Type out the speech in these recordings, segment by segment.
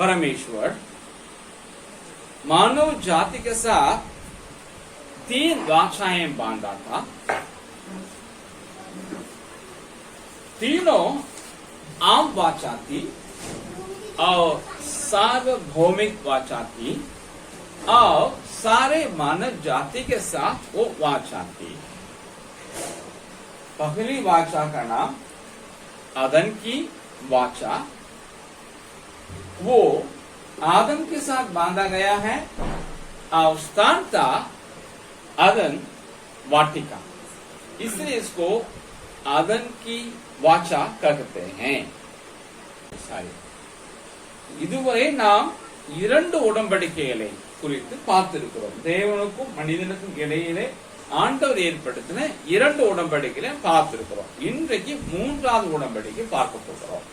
परमेश्वर मानव जाति के साथ तीन वाचाएँ बांधा था। तीनों आम वाचा थी और सार्वभौमिक वाचा थी और सारे मानव जाति के साथ वो वाचा थी। पहली वाचा का नाम अदन की वाचा वो आदम के साथ बांधा गया है और स्थान था अदन वाटिका इसलिए इसको आदन की वाचा कहते हैं சாரி இதுவரை நாம் இரண்டு உடன்படிக்கைகளை குறித்து பார்த்திருக்கிறோம் தேவனுக்கும் மனிதனுக்கும் இடையிலே ஆண்டவர் ஏற்படுத்தின இரண்டு உடன்படிக்கைகளை பார்த்திருக்கிறோம் இன்றைக்கு மூன்றாவது உடன்படிக்கை பார்க்க போகிறோம்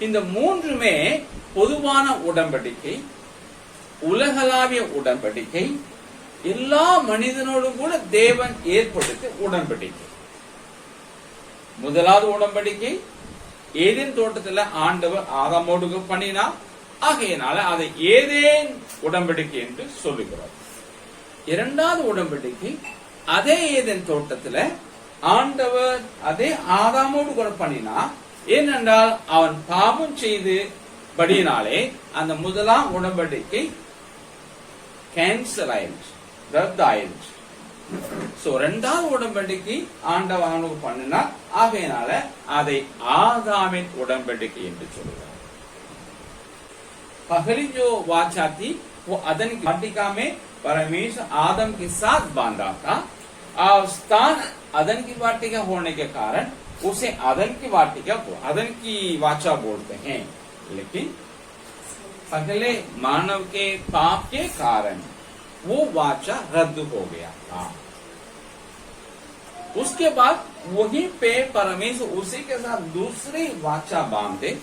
இந்த மூன்றுமே பொதுவான உடன்படிக்கை உலகளாவிய உடன்படிக்கை எல்லா மனிதனோடும் கூட தேவன் ஏற்படுத்த உடன்படிக்கை. முதலாவது உடன்படிக்கை ஏதேன் தோட்டத்துல ஆண்டவர் ஆதாமோடு பண்ணினா ஆகையினால அதை ஏதேன் உடன்படிக்கை என்று சொல்லுகிறோம் இரண்டாவது உடன்படிக்கை அதே ஏதேன் தோட்டத்துல ஆண்டவர் அதே ஆதாமோடு கூட பண்ணினா ஏனென்றால் அவன் பாவம் செய்து படியினாலே அந்த முதலாம் உடன்படிக்கை கேன்சல் ஆயிடுச்சு ரத்து ஆயிடுச்சு சோ ரெண்டாவது உடன்படிக்கை ஆண்டவன் அவனுக்கு பண்ணினா ஆகையினால அதை ஆதாமின் உடன்படிக்கை என்று சொல்லுவார் पहली जो वाचा थी वो अदन की वाटिका में परमेश्वर आदम के साथ बांधा था और स्थान अदन की वाटिका होने के कारण उसे अदन की वाटिका अदन की वाचा बोलते हैं लेकिन पहले मानव के पाप के कारण वो वाचा रद्द हो गया था उसके बाद वहीं पे परमेश्वर उसी के साथ दूसरी वाचा बांधे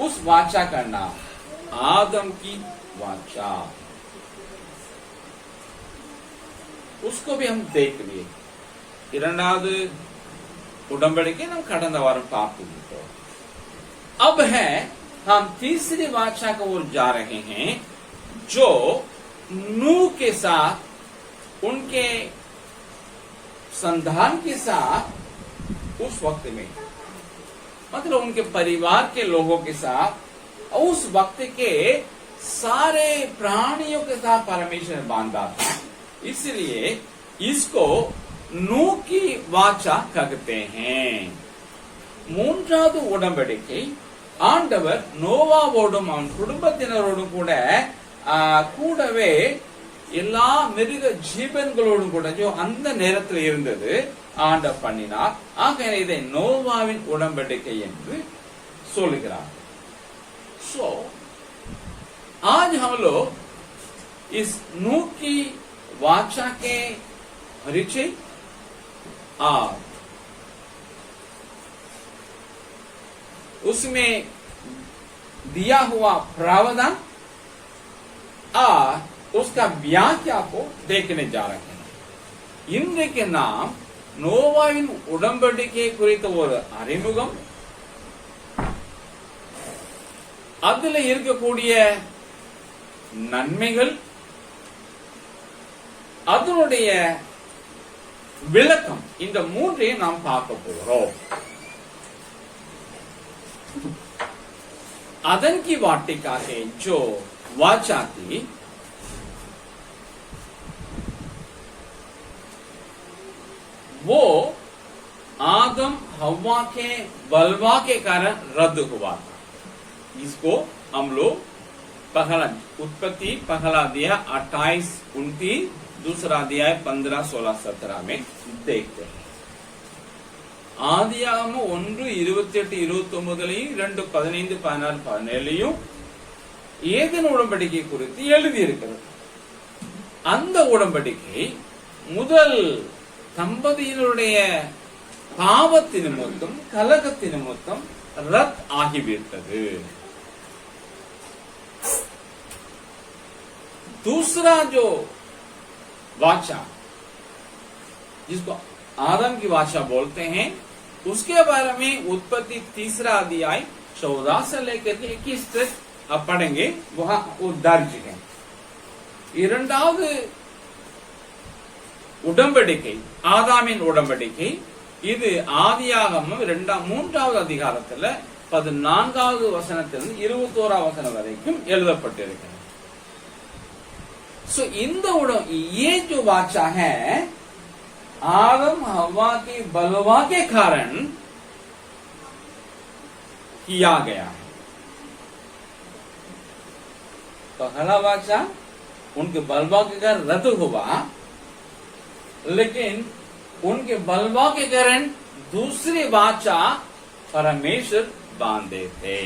उस वाचा का नाम आदम की वाचा उसको भी हम देख लिए இரண்டாவது உடன்படிக்கை நாம் கடந்த வாரம் பார்த்து விட்டோம் अब है हम तीसरी वाचा की ओर जा रहे हैं जो नू के साथ उनके संधान के साथ उस वक्त में मतलब उनके परिवार के लोगों के साथ उस वक्त के सारे प्राणियों के साथ परमेश्वर ने बांधा था इसलिए इसको नू की वाचा कहते हैं மூன்றாவது உடன்படிக்கை ஆண்டவர் நோவாவோடும் அவன் குடும்பத்தினரோடும் கூட ஆ, கூடவே எல்லா மிருக ஜீவன்களோடும் கூட ஜோ அந்த நேரத்தில் இருந்தது ஆண்டவர் பண்ணினார் ஆக இதை நோவாவின் உடன்படிக்கை என்று சொல்லுகிறார் सो आज हम लोग इस नूह की वाचा के परिचय और उसमें दिया हुआ प्रावधान और उसका व्याख्या को देखने जा रहे हैं இன்றைக்கு நாம் நோவாவின் உடன்படிக்கை குறித்த ஒரு அறிமுகம் அதுல இருக்கக்கூடிய நன்மைகள் அதனுடைய விளக்கம் இந்த மூன்றையும் நாம் பார்க்க போகிறோம் अदन की वाटिका है जो वाचा थी वो आदम हवा के बलवा के कारण रद्द हुआ था इसको हम लोग पहला उत्पत्ति पहला दिया अट्ठाईस उनतीस दूसरा अध्याय पंद्रह सोलह सत्रह में देखते हैं ஆதியாகமம் ஒன்று இருபத்தி எட்டு இருபத்தி ஒன்பதுலையும் இரண்டு பதினைந்து பதினாறு பதினேழுலையும் ஏதன் உடன்படிக்கை குறித்து எழுதி இருக்கிறது அந்த உடன்படிக்கை முதல் தம்பதியினுடைய பாவத்தின் நிமித்தம் கலகத்தின் நிமித்தம் ரத் ஆகிவிட்டது दूसरा जो वाचा जिसको आदम की वाचा बोलते हैं उसके बारे में उत्पत्ति तीसरा अध्याय चौदह से लेकर के इक्कीस तक अब पढ़ेंगे वहां वो दर्ज है இரண்டாவது உடன்படிக்கை ஆதாமின் உடன்படிக்கை இது ஆதியாகமம் இரண்டாம் மூன்றாவது அதிகாரத்துல பதினான்காவது வசனத்திலிருந்து இருபத்தோரா வசனம் வரைக்கும் எழுதப்பட்டிருக்கிறது सो इन उड़ ये जो वाचा है आदम हवा के बलवा के कारण किया गया है पहला वाचा उनके बलवा के कारण रद्द हुआ लेकिन उनके बलवा के कारण दूसरी वाचा परमेश्वर बांधे थे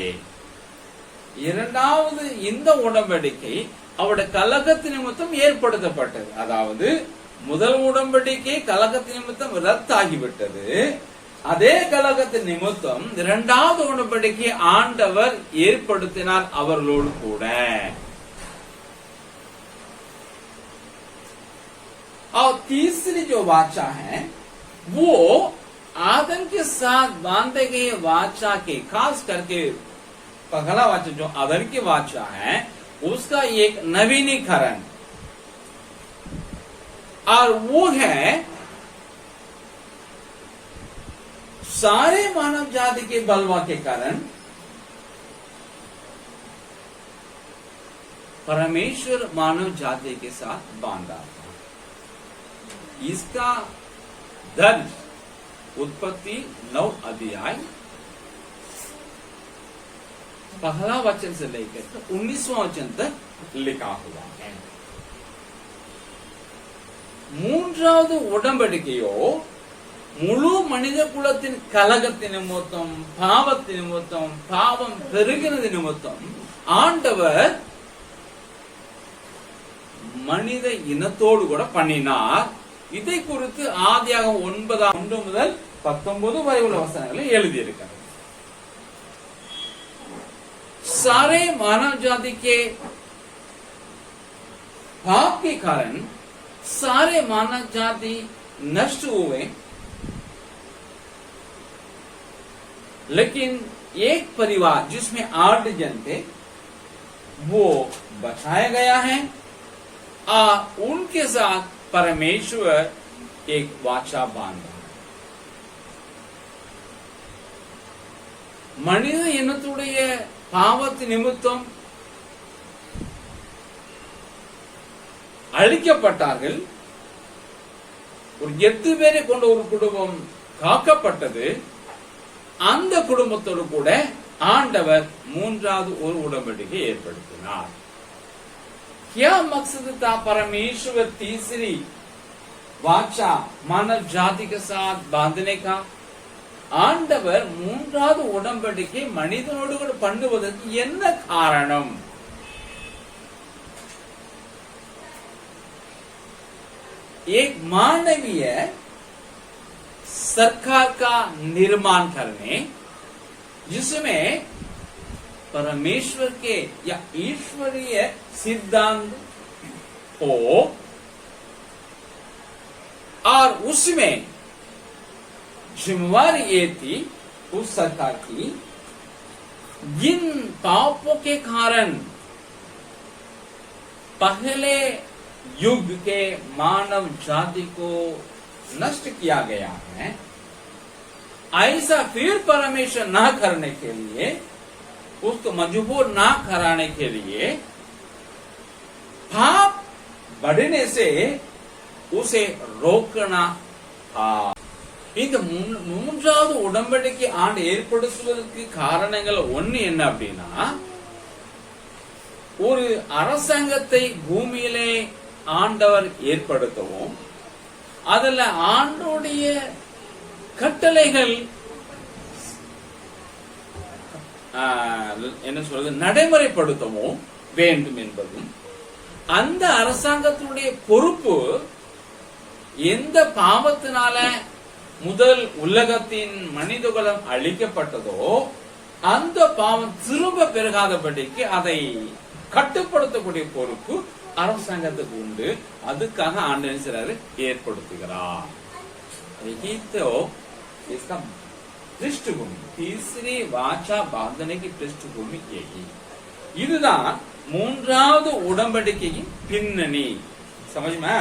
இரண்டாவது இந்த உடன்படிக்கை அவருடைய கலகத்து நிமித்தம் ஏற்படுத்தப்பட்டது அதாவது முதல் உடன்படிக்கை கலகத்து நிமித்தம் ரத்தாகிவிட்டது அதே கலகத்து நிமித்தம் இரண்டாவது உடன்படிக்கை ஆண்டவர் ஏற்படுத்தினார் அவர்களோடு கூட और तीसरी जो वाचा है वो आदम के साथ बांधे गए वाचा के खास करके पहला वाचा जो आदर की वाचा है उसका एक नवीनीकरण। और वो है, सारे मानव जाति के बलवा के कारण परमेश्वर मानव जाति के साथ बांधा था। इसका दर्ज उत्पत्ति नौ अध्याय पहला वचन से लेकर उन्नीसवां वचन तक लिखा हुआ है மூன்றாவது உடன்படிக்கையோ முழு மனித குலத்தின் கலகத்தின் நிமித்தம் பாவத்தின் நிமித்தம் பாவம் பெருகிறது நிமித்தம் ஆண்டவர் மனித இனத்தோடு கூட பண்ணினார் இதை குறித்து ஆதியாக ஒன்பதாம் ஒன்று முதல் பத்தொன்பது வரை உள்ள வசனங்களை எழுதியிருக்கிறார் सारे मानव जाति के पाप के कारण सारे मानव जाति नष्ट हुए लेकिन एक परिवार जिसमें आठ जन थे वो बचाया गया है और उनके साथ परमेश्वर एक वाचा बांधा மனித இனத்துடைய பாவத்து நிமித்தம் அழிக்கப்பட்டார்கள் ஒரு எட்டு பேரை கொண்ட ஒரு குடும்பம் காக்கப்பட்டது அந்த குடும்பத்தோடு கூட ஆண்டவர் மூன்றாவது ஒரு உடன்படிக்கை ஏற்படுத்தினார் क्या मकसद था परमेश्वर तीसरी वाचा मानव जाति के साथ बांधने का ஆண்டவர் மூன்றாவது உடன்படிக்கை மனிதனோடு கூட பண்ணுவதற்கு என்ன காரணம் एक मानवीय सरकार का निर्माण करने जिसमें परमेश्वर के या ईश्वरीय सिद्धांत हो और उसमें जिम्मेवारी ये थी उस सरकार की जिन पापों के कारण पहले युग के मानव जाति को नष्ट किया गया है, ऐसा फिर परमेश्वर न करने के लिए, उसको मजबूर ना कराने के लिए पाप बढ़ने से उसे रोकना था। இந்த மூன்றாவது உடன்படிக்கை ஆண்டு ஏற்படுத்துவதற்கு காரணங்கள் ஒண்ணு என்ன அப்படின்னா ஒரு அரசாங்கத்தை பூமியிலே ஆண்டவர் ஏற்படுத்தவும் அதுல ஆண்டோடைய கட்டளைகள் என்ன சொல்றது நடைமுறைப்படுத்தவும் வேண்டும் என்பதும் அந்த அரசாங்கத்தினுடைய பொறுப்பு எந்த பாவத்தினால முதல் உலகத்தின் மனிதகுலம் அழிக்கப்பட்டதோ அந்த பாவம் திரும்ப பெருகாதபடிக்கு அதை கட்டுப்படுத்தக்கூடிய பொறுப்பு அரசாங்கத்துக்கு உண்டு அதுக்காக ஆண்டு என்ன செய்றாரு? ஏற்படுத்துகிறார் यही तो इसका पृष्ठभूमि तीसरी वाचा बांधने की पृष्ठभूमि यही இதுதான் மூன்றாவது உடன்படிக்கையின் பின்னணி சமஜ்மா